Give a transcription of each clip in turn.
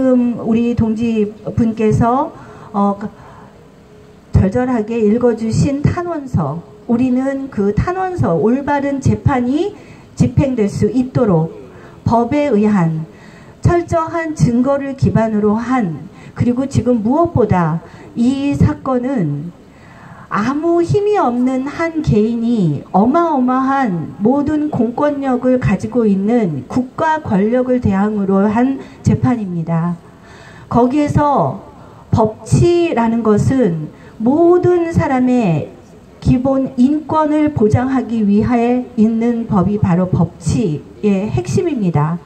지금 우리 동지 분께서 어, 절절하게 읽어주신 탄원서 우리는 그 탄원서 올바른 재판이 집행될 수 있도록 법에 의한 철저한 증거를 기반으로 한 그리고 지금 무엇보다 이 사건은 아무 힘이 없는 한 개인이 어마어마한 모든 공권력을 가지고 있는 국가 권력을 대항으로 한 재판입니다. 거기에서 법치라는 것은 모든 사람의 기본 인권을 보장하기 위해 있는 법이 바로 법치의 핵심입니다.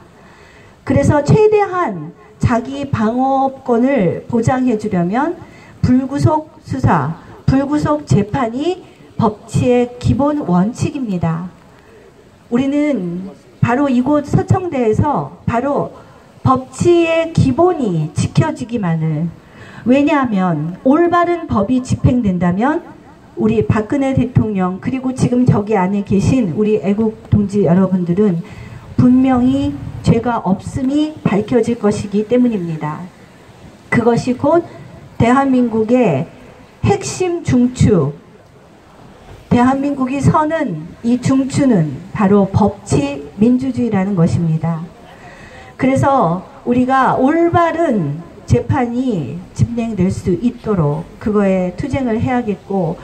그래서 최대한 자기 방어권을 보장해 주려면 불구속 수사, 불구속 재판이 법치의 기본 원칙입니다. 우리는 바로 이곳 서청대에서 바로 법치의 기본이 지켜지기만을 왜냐하면 올바른 법이 집행된다면 우리 박근혜 대통령 그리고 지금 저기 안에 계신 우리 애국 동지 여러분들은 분명히 죄가 없음이 밝혀질 것이기 때문입니다. 그것이 곧 대한민국의 핵심 중추 대한민국이 서는 이 중추는 바로 법치 민주주의라는 것입니다. 그래서 우리가 올바른 재판이 집행될 수 있도록 그거에 투쟁을 해야겠고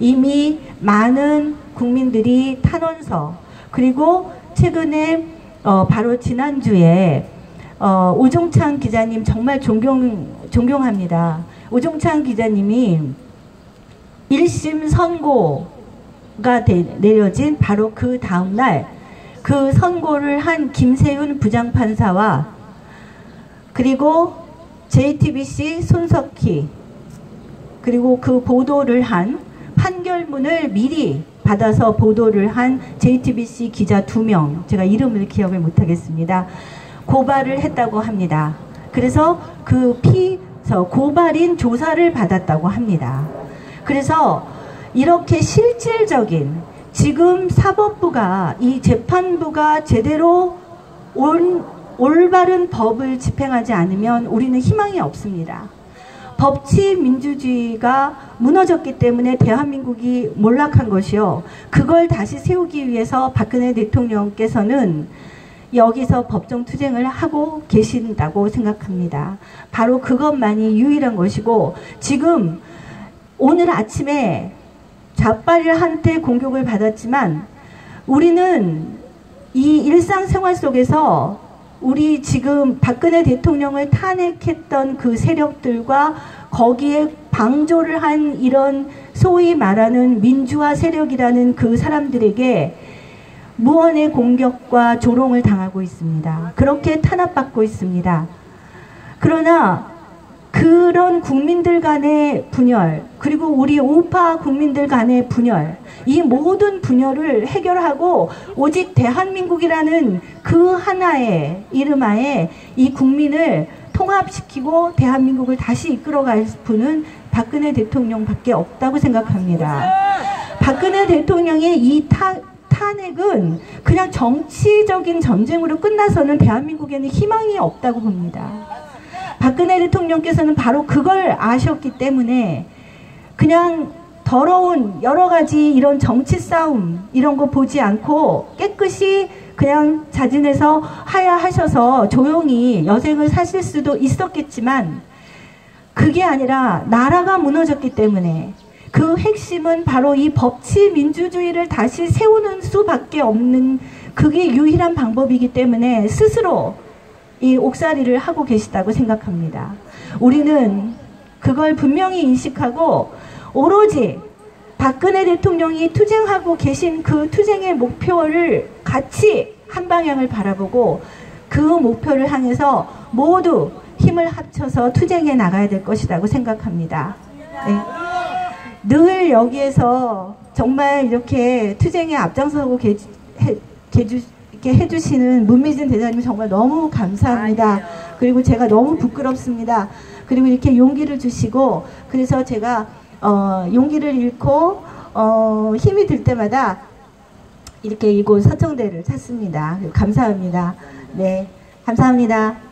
이미 많은 국민들이 탄원서 그리고 최근에 어 바로 지난주에 어 오종창 기자님 정말 존경 존경합니다. 오종창 기자님이 1심 선고가 되, 내려진 바로 그 다음날 그 선고를 한 김세윤 부장판사와 그리고 JTBC 손석희 그리고 그 보도를 한 판결문을 미리 받아서 보도를 한 JTBC 기자 두 명 제가 이름을 기억을 못하겠습니다. 고발을 했다고 합니다. 그래서 그피 저 고발인 조사를 받았다고 합니다. 그래서 이렇게 실질적인 지금 사법부가 이 재판부가 제대로 온, 올바른 법을 집행하지 않으면 우리는 희망이 없습니다. 법치 민주주의가 무너졌기 때문에 대한민국이 몰락한 것이요. 그걸 다시 세우기 위해서 박근혜 대통령께서는 여기서 법정 투쟁을 하고 계신다고 생각합니다. 바로 그것만이 유일한 것이고 지금 오늘 아침에 좌빨한테 공격을 받았지만 우리는 이 일상생활 속에서 우리 지금 박근혜 대통령을 탄핵했던 그 세력들과 거기에 방조를 한 이런 소위 말하는 민주화 세력이라는 그 사람들에게 무언의 공격과 조롱을 당하고 있습니다. 그렇게 탄압받고 있습니다. 그러나 그런 국민들 간의 분열 그리고 우리 우파 국민들 간의 분열 이 모든 분열을 해결하고 오직 대한민국이라는 그 하나의 이름하에 이 국민을 통합시키고 대한민국을 다시 이끌어갈 분은 박근혜 대통령밖에 없다고 생각합니다. 박근혜 대통령의 이 타, 탄핵은 그냥 정치적인 전쟁으로 끝나서는 대한민국에는 희망이 없다고 봅니다. 박근혜 대통령께서는 바로 그걸 아셨기 때문에 그냥 더러운 여러 가지 이런 정치 싸움 이런 거 보지 않고 깨끗이 그냥 자진해서 하야하셔서 조용히 여생을 사실 수도 있었겠지만 그게 아니라 나라가 무너졌기 때문에 그 핵심은 바로 이 법치 민주주의를 다시 세우는 수밖에 없는 그게 유일한 방법이기 때문에 스스로 이 옥살이를 하고 계시다고 생각합니다. 우리는 그걸 분명히 인식하고 오로지 박근혜 대통령이 투쟁하고 계신 그 투쟁의 목표를 같이 한 방향을 바라보고 그 목표를 향해서 모두 힘을 합쳐서 투쟁해 나가야 될 것이라고 생각합니다. 네. 늘 여기에서 정말 이렇게 투쟁에 앞장서고 계, 해, 주 이렇게 해주시는 문미진 대장님 정말 너무 감사합니다. 그리고 제가 너무 부끄럽습니다. 그리고 이렇게 용기를 주시고 그래서 제가 어, 용기를 잃고 어, 힘이 들 때마다 이렇게 이곳 서청대를 찾습니다. 감사합니다. 네, 감사합니다.